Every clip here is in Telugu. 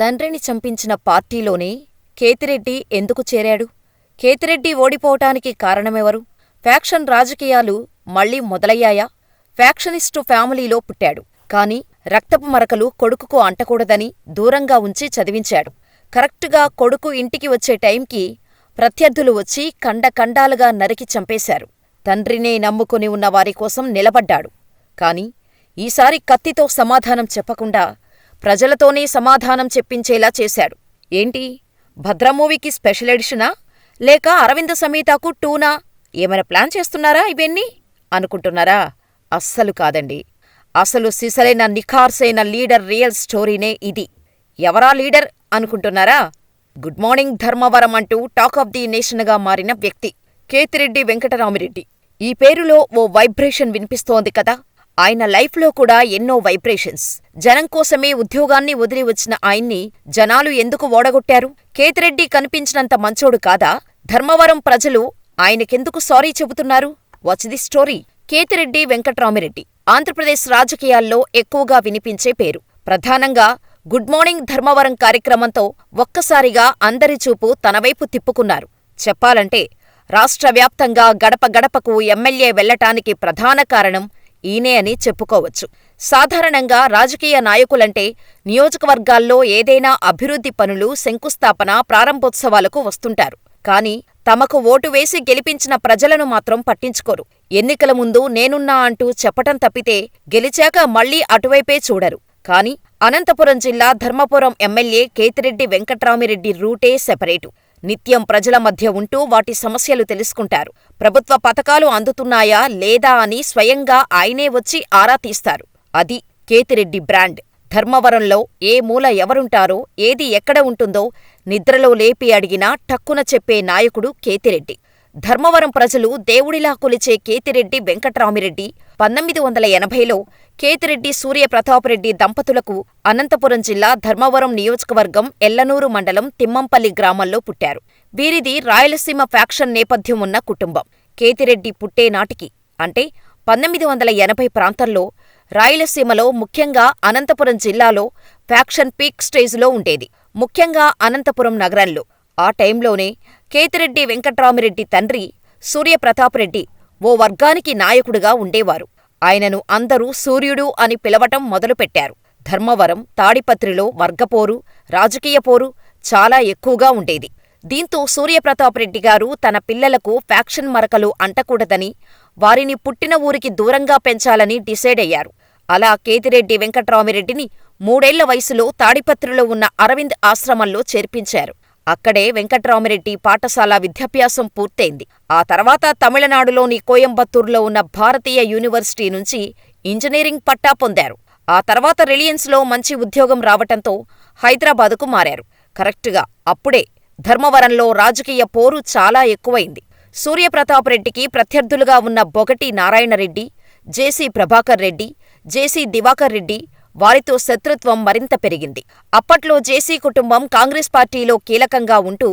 తండ్రిని చంపించిన పార్టీలోనే కేతిరెడ్డి ఎందుకు చేరాడు? కేతిరెడ్డి ఓడిపోవటానికి కారణమెవరు? ఫ్యాక్షన్ రాజకీయాలు మళ్ళీ మొదలయ్యాయా? ఫ్యాక్షనిస్టు ఫ్యామిలీలో పుట్టాడు. కాని రక్తపు మరకలు కొడుకుకు అంటకూడదని దూరంగా ఉంచి చదివించాడు. కరెక్టుగా కొడుకు ఇంటికి వచ్చే టైంకి ప్రత్యర్థులు వచ్చి కండకండాలుగా నరికి చంపేశారు. తండ్రినే నమ్ముకుని ఉన్న వారికోసం నిలబడ్డాడు. కాని ఈసారి కత్తితో సమాధానం చెప్పకుండా ప్రజలతోనే సమాధానం చెప్పించేలా చేశాడు. ఏంటి? భద్ర మూవీకి స్పెషల్ ఎడిషనా? లేక అరవింద సమేతకు టూనా? ఏమైనా ప్లాన్ చేస్తున్నారా ఇవన్నీ? అనుకుంటున్నారా? అస్సలు కాదండి. అసలు సిసలైన నిఖార్సైన లీడర్ రియల్ స్టోరీనే ఇది. ఎవరా లీడర్ అనుకుంటున్నారా? గుడ్ మార్నింగ్ ధర్మవరం అంటూ టాక్ ఆఫ్ ది నేషన్గా మారిన వ్యక్తి కేతిరెడ్డి వెంకటరామిరెడ్డి. ఈ పేరులో ఓ వైబ్రేషన్ వినిపిస్తోంది కదా? ఆయన లైఫ్లో కూడా ఎన్నో వైబ్రేషన్స్. జనం కోసమే ఉద్యోగాన్ని వదిలి వచ్చిన ఆయన్ని జనాలు ఎందుకు ఓడగొట్టారు? కేతిరెడ్డి కనిపించినంత మంచోడు కాదా? ధర్మవరం ప్రజలు ఆయనకెందుకు సారీ చెబుతున్నారు? Watch the story. Kethireddy Venkatramireddy Andhra Pradesh రాజకీయాల్లో ఎక్కువగా వినిపించే పేరు. ప్రధానంగా గుడ్ మార్నింగ్ ధర్మవరం కార్యక్రమంతో ఒక్కసారిగా అందరి చూపు తనవైపు తిప్పుకున్నారు. చెప్పాలంటే రాష్ట్ర వ్యాప్తంగా గడప గడపకు ఎమ్మెల్యే వెళ్ళటానికి ప్రధాన కారణం ఈయనే అని చెప్పుకోవచ్చు. సాధారణంగా రాజకీయ నాయకులంటే నియోజకవర్గాల్లో ఏదైనా అభివృద్ధి పనులు, శంకుస్థాపన, ప్రారంభోత్సవాలకు వస్తుంటారు. కాని తమకు ఓటు వేసి గెలిపించిన ప్రజలను మాత్రం పట్టించుకోరు. ఎన్నికల ముందు నేనున్నా అంటూ చెప్పటం తప్పితే గెలిచాక మళ్ళీ అటువైపే చూడరు. కాని అనంతపురం జిల్లా ధర్మపురం ఎమ్మెల్యే కేతిరెడ్డి వెంకట్రామిరెడ్డి రూటే సెపరేటు. నిత్యం ప్రజల మధ్య ఉంటూ వాటి సమస్యలు తెలుసుకుంటారు. ప్రభుత్వ పథకాలు అందుతున్నాయా లేదా అని స్వయంగా ఆయనే వచ్చి ఆరా తీస్తారు. అది కేతిరెడ్డి బ్రాండ్. ధర్మవరంలో ఏ మూల ఎవరుంటారో, ఏది ఎక్కడ ఉంటుందో నిద్రలో లేపి అడిగినా టక్కున చెప్పే నాయకుడు కేతిరెడ్డి. ధర్మవరం ప్రజలు దేవుడిలా కొలిచే కేతిరెడ్డి వెంకట్రామిరెడ్డి పంతొమ్మిది వందల ఎనభైలో కేతిరెడ్డి సూర్యప్రతాపరెడ్డి దంపతులకు అనంతపురం జిల్లా ధర్మవరం నియోజకవర్గం ఎల్లనూరు మండలం తిమ్మంపల్లి గ్రామంలో పుట్టారు. వీరిది రాయలసీమ ఫ్యాక్షన్ నేపథ్యం ఉన్న కుటుంబం. కేతిరెడ్డి పుట్టే నాటికి అంటే పంతొమ్మిది వందల ఎనభై ప్రాంతంలో రాయలసీమలో ముఖ్యంగా అనంతపురం జిల్లాలో ఫ్యాక్షన్ పీక్ స్టేజిలో ఉండేది. ముఖ్యంగా అనంతపురం నగరంలో. ఆ టైంలోనే కేతిరెడ్డి వెంకట్రామిరెడ్డి తండ్రి సూర్యప్రతాపరెడ్డి ఓ వర్గానికి నాయకుడుగా ఉండేవారు. ఆయనను అందరూ సూర్యుడు అని పిలవటం మొదలుపెట్టారు. ధర్మవరం, తాడిపత్రిలో వర్గపోరు, రాజకీయపోరు చాలా ఎక్కువగా ఉండేది. దీంతో సూర్యప్రతాపరెడ్డిగారు తన పిల్లలకు ఫ్యాక్షన్ మరకలు అంటకూడదని, వారిని పుట్టిన ఊరికి దూరంగా పెంచాలని డిసైడయ్యారు. అలా కేతిరెడ్డి వెంకట్రామిరెడ్డిని మూడేళ్ళ వయసులో తాడిపత్రిలో ఉన్న అరవింద్ ఆశ్రమంలో చేర్పించారు. అక్కడే వెంకట్రామిరెడ్డి పాఠశాల విద్యాభ్యాసం పూర్తయింది. ఆ తర్వాత తమిళనాడులోని కోయంబత్తూరులో ఉన్న భారతీయ యూనివర్సిటీ నుంచి ఇంజనీరింగ్ పట్టా పొందారు. ఆ తర్వాత రిలయన్స్లో మంచి ఉద్యోగం రావటంతో హైదరాబాదుకు మారారు. కరెక్టుగా అప్పుడే ధర్మవరంలో రాజకీయ పోరు చాలా ఎక్కువైంది. సూర్యప్రతాపరెడ్డికి ప్రత్యర్థులుగా ఉన్న బొగటి నారాయణరెడ్డి, జెసి ప్రభాకర్ రెడ్డి, జేసీ దివాకర్ రెడ్డి వారితో శత్రుత్వం మరింత పెరిగింది. అప్పట్లో జేసీ కుటుంబం కాంగ్రెస్ పార్టీలో కీలకంగా ఉంటూ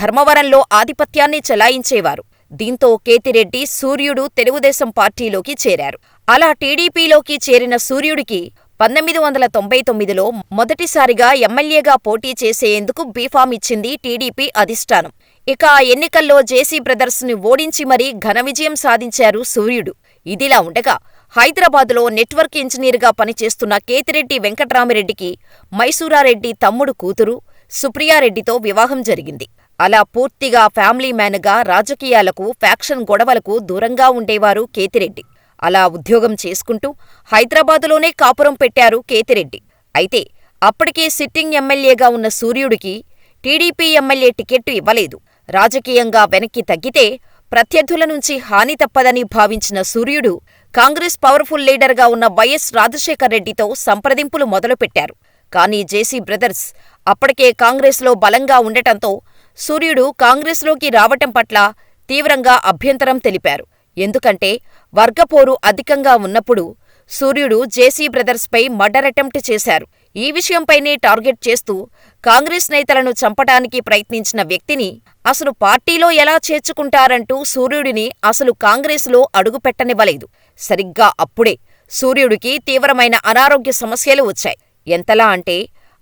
ధర్మవరంలో ఆధిపత్యాన్ని చెలాయించేవారు. దీంతో కేతిరెడ్డి సూర్యుడు తెలుగుదేశం పార్టీలోకి చేరారు. అలా టీడీపీలోకి చేరిన సూర్యుడికి పంతొమ్మిది వందల తొంభై తొమ్మిదిలో మొదటిసారిగా ఎమ్మెల్యేగా పోటీ చేసేందుకు బీఫామ్ ఇచ్చింది టీడీపీ అధిష్టానం. ఇక ఆ ఎన్నికల్లో జెసి బ్రదర్స్ని ఓడించి మరీ ఘన విజయం సాధించారు సూర్యుడు. ఇదిలా ఉండగా హైదరాబాదులో నెట్వర్క్ ఇంజనీర్గా పనిచేస్తున్న కేతిరెడ్డి వెంకట్రామిరెడ్డికి మైసూరారెడ్డి తమ్ముడు కూతురు సుప్రియారెడ్డితో వివాహం జరిగింది. అలా పూర్తిగా ఫ్యామిలీ మ్యాన్గా రాజకీయాలకు, ఫ్యాక్షన్ గొడవలకు దూరంగా ఉండేవారు కేతిరెడ్డి. అలా ఉద్యోగం చేసుకుంటూ హైదరాబాదులోనే కాపురం పెట్టారు కేతిరెడ్డి. అయితే అప్పటికే సిట్టింగ్ ఎమ్మెల్యేగా ఉన్న సూర్యుడికి టీడీపీ ఎమ్మెల్యే టికెట్టు ఇవ్వలేదు. రాజకీయంగా వెనక్కి తగ్గితే ప్రత్యర్థుల నుంచి హాని తప్పదని భావించిన సూర్యుడు కాంగ్రెస్ పవర్ఫుల్ లీడర్గా ఉన్న వైఎస్ రాజశేఖర్రెడ్డితో సంప్రదింపులు మొదలుపెట్టారు. కానీ జేసీ బ్రదర్స్ అప్పటికే కాంగ్రెస్లో బలంగా ఉండటంతో సూర్యుడు కాంగ్రెస్లోకి రావటం పట్ల తీవ్రంగా అభ్యంతరం తెలిపారు. ఎందుకంటే వర్గపోరు అధికంగా ఉన్నప్పుడు సూర్యుడు జేసీ బ్రదర్స్పై మర్డర్ అటెంప్ట్ చేశారు. ఈ విషయంపైనే టార్గెట్ చేస్తూ కాంగ్రెస్ నేతలను చంపటానికి ప్రయత్నించిన వ్యక్తిని అసలు పార్టీలో ఎలా చేర్చుకుంటారంటూ సూర్యుడిని అసలు కాంగ్రెస్లో అడుగుపెట్టనివ్వలేదు. సరిగ్గా అప్పుడే సూర్యుడికి తీవ్రమైన అనారోగ్య సమస్యలు వచ్చాయి. ఎంతలా అంటే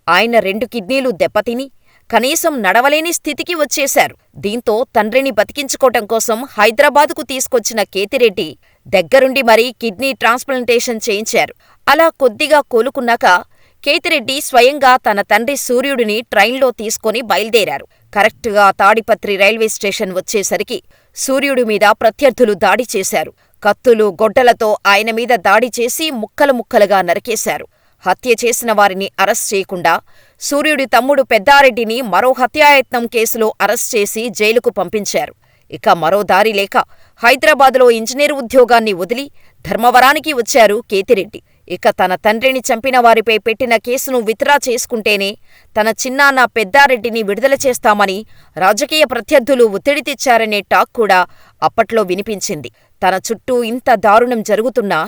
ఆయన రెండు కిడ్నీలు దెబ్బతిని కనీసం నడవలేని స్థితికి వచ్చేశారు దీంతో తండ్రిని బతికించుకోవటం కోసం హైదరాబాదుకు తీసుకొచ్చిన కేతిరెడ్డి దగ్గరుండి మరీ కిడ్నీ ట్రాన్స్ప్లాంటేషన్ చేయించారు అలా కొద్దిగా కోలుకున్నాక కేతిరెడ్డి స్వయంగా తన తండ్రి సూర్యుడిని ట్రైన్లో తీసుకొని బయలుదేరారు. కరెక్టుగా తాడిపత్రి రైల్వే స్టేషన్ వచ్చేసరికి సూర్యుడి మీద ప్రత్యర్థులు దాడి చేశారు. కత్తులు గొడ్డలతో ఆయన మీద దాడి చేసి ముక్కలు ముక్కలుగా నరికేశారు. హత్య చేసిన వారిని అరెస్ట్ చేయకుండా సూర్యుడి తమ్ముడు పెద్దారెడ్డిని మరో హత్యాయత్నం కేసులో అరెస్ట్ చేసి జైలుకు పంపించారు. ఇక మరో దారి లేక హైదరాబాదులో ఇంజనీర్ ఉద్యోగాన్ని వదిలి ధర్మవరానికి వచ్చారు కేతిరెడ్డి. ఇక తన తండ్రిని చంపిన వారిపై పెట్టిన కేసును విత్డ్రా చేసుకుంటేనే తన చిన్నాన్న పెద్దారెడ్డిని విడుదల చేస్తామని రాజకీయ ప్రత్యర్థులు ఒత్తిడి తెచ్చారనే టాక్ కూడా అప్పట్లో వినిపించింది. తన చుట్టూ ఇంత దారుణం జరుగుతున్నా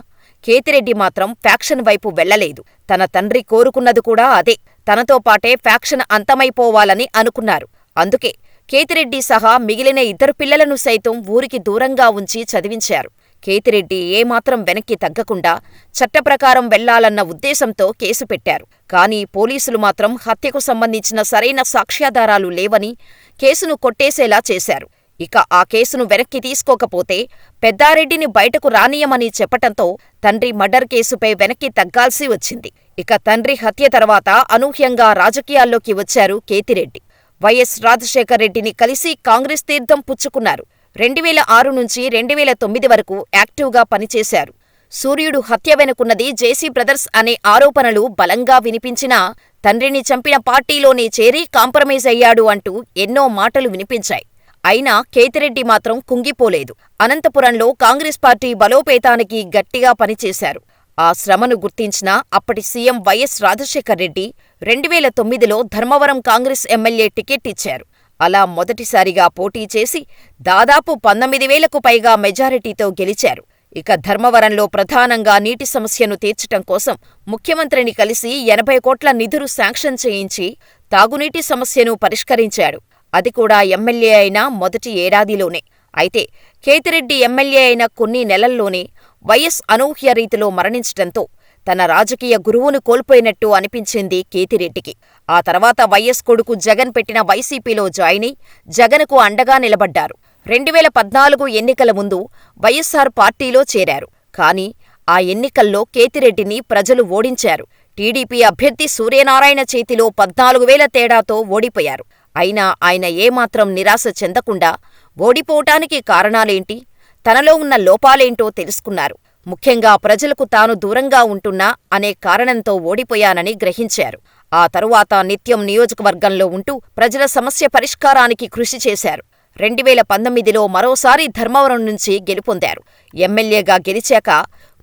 కేతిరెడ్డి మాత్రం ఫ్యాక్షన్ వైపు వెళ్ళలేదు తన తండ్రి కోరుకున్నది కూడా అదే. తనతో పాటే ఫ్యాక్షన్ అంతమైపోవాలని అనుకున్నారు. అందుకే కేతిరెడ్డి సహా మిగిలిన ఇద్దరు పిల్లలను సైతం ఊరికి దూరంగా ఉంచి చదివించారు. కేతిరెడ్డి ఏమాత్రం వెనక్కి తగ్గకుండా చట్టప్రకారం వెళ్ళాలన్న ఉద్దేశంతో కేసు పెట్టారు. కానీ పోలీసులు మాత్రం హత్యకు సంబంధించిన సరైన సాక్ష్యాధారాలు లేవని కేసును కొట్టేసేలా చేశారు. ఇక ఆ కేసును వెనక్కి తీసుకోకపోతే పెద్దారెడ్డిని బయటకు రానియమని చెప్పటంతో తండ్రి మర్డర్ కేసుపై వెనక్కి తగ్గాల్సి వచ్చింది. ఇక తండ్రి హత్య తర్వాత అనూహ్యంగా రాజకీయాల్లోకి వచ్చారు కేతిరెడ్డి. వైఎస్ రాజశేఖర్ రెడ్డిని కలిసి కాంగ్రెస్ తీర్థం పుచ్చుకున్నారు. రెండువేల ఆరు నుంచి రెండువేల తొమ్మిది వరకు యాక్టివ్గా పనిచేశారు. సూర్యుడు హత్య వెనుకున్నది జేసీ బ్రదర్స్ అనే ఆరోపణలు బలంగా వినిపించినా తండ్రిని చంపిన పార్టీలోనే చేరి కాంప్రమైజ్ అయ్యాడు అంటూ ఎన్నో మాటలు వినిపించాయి. అయినా కేతిరెడ్డి మాత్రం కుంగిపోలేదు. అనంతపురంలో కాంగ్రెస్ పార్టీ బలోపేతానికి గట్టిగా పనిచేశారు. ఆ శ్రమను గుర్తించిన అప్పటి సీఎం వైఎస్ రాజశేఖర్ రెడ్డి రెండువేల తొమ్మిదిలో ధర్మవరం కాంగ్రెస్ ఎమ్మెల్యే టికెట్ ఇచ్చారు. అలా మొదటిసారిగా పోటీ చేసి దాదాపు పంతొమ్మిది వేలకు పైగా మెజారిటీతో గెలిచారు. ఇక ధర్మవరంలో ప్రధానంగా నీటి సమస్యను తీర్చటం కోసం ముఖ్యమంత్రిని కలిసి ఎనభై కోట్ల నిధులు శాంక్షన్ చేయించి తాగునీటి సమస్యను పరిష్కరించాడు అది కూడా ఎమ్మెల్యే అయిన మొదటి ఏడాదిలోనే. అయితే కేతిరెడ్డి ఎమ్మెల్యే అయిన కొన్ని నెలల్లోనే వైఎస్ అనూహ్య రీతిలో మరణించటంతో తన రాజకీయ గురువును కోల్పోయినట్టు అనిపించింది కేతిరెడ్డికి. ఆ తర్వాత వైఎస్ కొడుకు జగన్ పెట్టిన వైసీపీలో జాయిన్ అయి జగన్కు అండగా నిలబడ్డారు. రెండువేల పద్నాలుగు ఎన్నికల ముందు వైఎస్సార్ పార్టీలో చేరారు. కానీ ఆ ఎన్నికల్లో కేతిరెడ్డిని ప్రజలు ఓడించారు. టీడీపీ అభ్యర్థి సూర్యనారాయణ చేతిలో పద్నాలుగు వేల తేడాతో ఓడిపోయారు. అయినా ఆయన ఏమాత్రం నిరాశ చెందకుండా ఓడిపోవటానికి కారణాలేంటి తనలో ఉన్న లోపాలేంటో తెలుసుకున్నారు. ముఖ్యంగా ప్రజలకు తాను దూరంగా ఉంటున్నా అనే కారణంతో ఓడిపోయానని గ్రహించారు. ఆ తరువాత నిత్యం నియోజకవర్గంలో ఉంటూ ప్రజల సమస్య పరిష్కారానికి కృషి చేశారు. రెండువేల పంతొమ్మిదిలో మరోసారి ధర్మవరం నుంచి గెలుపొందారు. ఎమ్మెల్యేగా గెలిచాక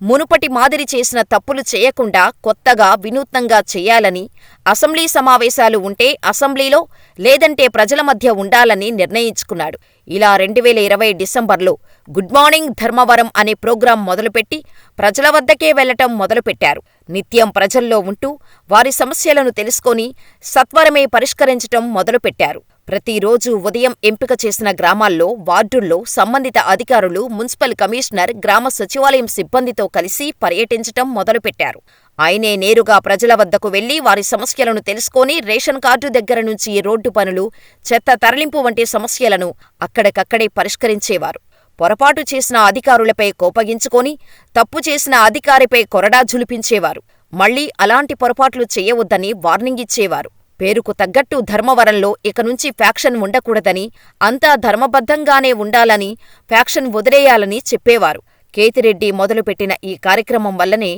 మునుపటి మాదిరి చేసిన తప్పులు చేయకుండా కొత్తగా వినూత్నంగా చెయ్యాలని అసెంబ్లీ సమావేశాలు ఉంటే అసెంబ్లీలో లేదంటే ప్రజల మధ్య ఉండాలని నిర్ణయించుకున్నాడు. ఇలా రెండువేల ఇరవై డిసెంబర్లో గుడ్ మార్నింగ్ ధర్మవరం అనే ప్రోగ్రాం మొదలుపెట్టి ప్రజల వద్దకే వెళ్ళటం మొదలుపెట్టారు. నిత్యం ప్రజల్లో ఉంటూ వారి సమస్యలను తెలుసుకొని సత్వరమే పరిష్కరించటం మొదలుపెట్టారు. ప్రతిరోజు ఉదయం ఎంపిక చేసిన గ్రామాల్లో వార్డుల్లో సంబంధిత అధికారులు మున్సిపల్ కమిషనర్ గ్రామ సచివాలయం సిబ్బందితో కలిసి పర్యటించటం మొదలుపెట్టారు. ఆయనే నేరుగా ప్రజల వద్దకు వెళ్ళి వారి సమస్యలను తెలుసుకొని రేషన్ కార్డు దగ్గర నుంచి రోడ్డు పనులు చెత్త తరలింపు వంటి సమస్యలను అక్కడికక్కడే పరిష్కరించేవారు. పొరపాటు చేసిన అధికారులపై కోపగించుకొని తప్పు చేసిన అధికారిపై కొరడా జులిపించేవారు మళ్ళీ అలాంటి పొరపాట్లు చేయవద్దని వార్నింగ్ ఇచ్చేవారు. పేరుకు తగ్గట్టు ధర్మవరంలో ఇక నుంచి ఫ్యాక్షన్ ఉండకూడదని అంతా ధర్మబద్ధంగానే ఉండాలని ఫ్యాక్షన్ వదిలేయాలని చెప్పేవారు. కేతిరెడ్డి మొదలుపెట్టిన ఈ కార్యక్రమం వల్లనే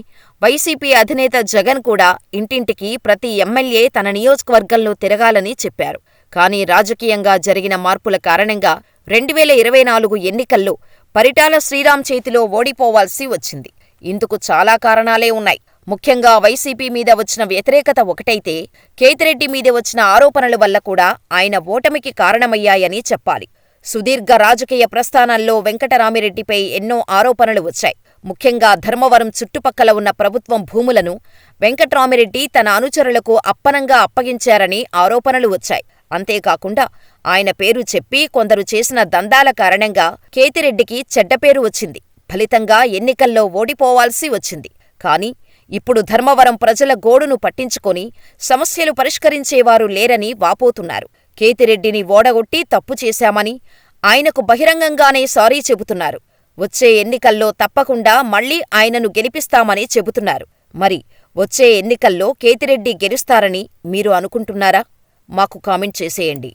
వైసీపీ అధినేత జగన్ కూడా ఇంటింటికి ప్రతి ఎమ్మెల్యే తన నియోజకవర్గంలో తిరగాలని చెప్పారు. కానీ రాజకీయంగా జరిగిన మార్పుల కారణంగా రెండువేల ఇరవై నాలుగు ఎన్నికల్లో పరిటాల శ్రీరామ్ చేతిలో ఓడిపోవాల్సి వచ్చింది. ఇందుకు చాలా కారణాలే ఉన్నాయి. ముఖ్యంగా వైసీపీ మీద వచ్చిన వ్యతిరేకత ఒకటైతే కేతిరెడ్డి మీద వచ్చిన ఆరోపణల వల్ల కూడా ఆయన ఓటమికి కారణమయ్యాయని చెప్పాలి. సుదీర్ఘ రాజకీయ ప్రస్థానాల్లో వెంకటరామిరెడ్డిపై ఎన్నో ఆరోపణలు వచ్చాయి. ముఖ్యంగా ధర్మవరం చుట్టుపక్కల ఉన్న ప్రభుత్వం భూములను వెంకట్రామిరెడ్డి తన అనుచరులకు అప్పనంగా అప్పగించారని ఆరోపణలు వచ్చాయి. అంతేకాకుండా ఆయన పేరు చెప్పి కొందరు చేసిన దందాల కారణంగా కేతిరెడ్డికి చెడ్డపేరు వచ్చింది. ఫలితంగా ఎన్నికల్లో ఓడిపోవాల్సి వచ్చింది. కాని ఇప్పుడు ధర్మవరం ప్రజల గోడును పట్టించుకొని సమస్యలు పరిష్కరించేవారు లేరని వాపోతున్నారు. కేతిరెడ్డిని ఓడగొట్టి తప్పు చేశామని ఆయనకు బహిరంగంగానే సారీ చెబుతున్నారు. వచ్చే ఎన్నికల్లో తప్పకుండా మళ్ళీ ఆయనను గెలిపిస్తామని చెబుతున్నారు. మరి వచ్చే ఎన్నికల్లో కేతిరెడ్డి గెలుస్తారని మీరు అనుకుంటున్నారా? మాకు కామెంట్ చేసేయండి.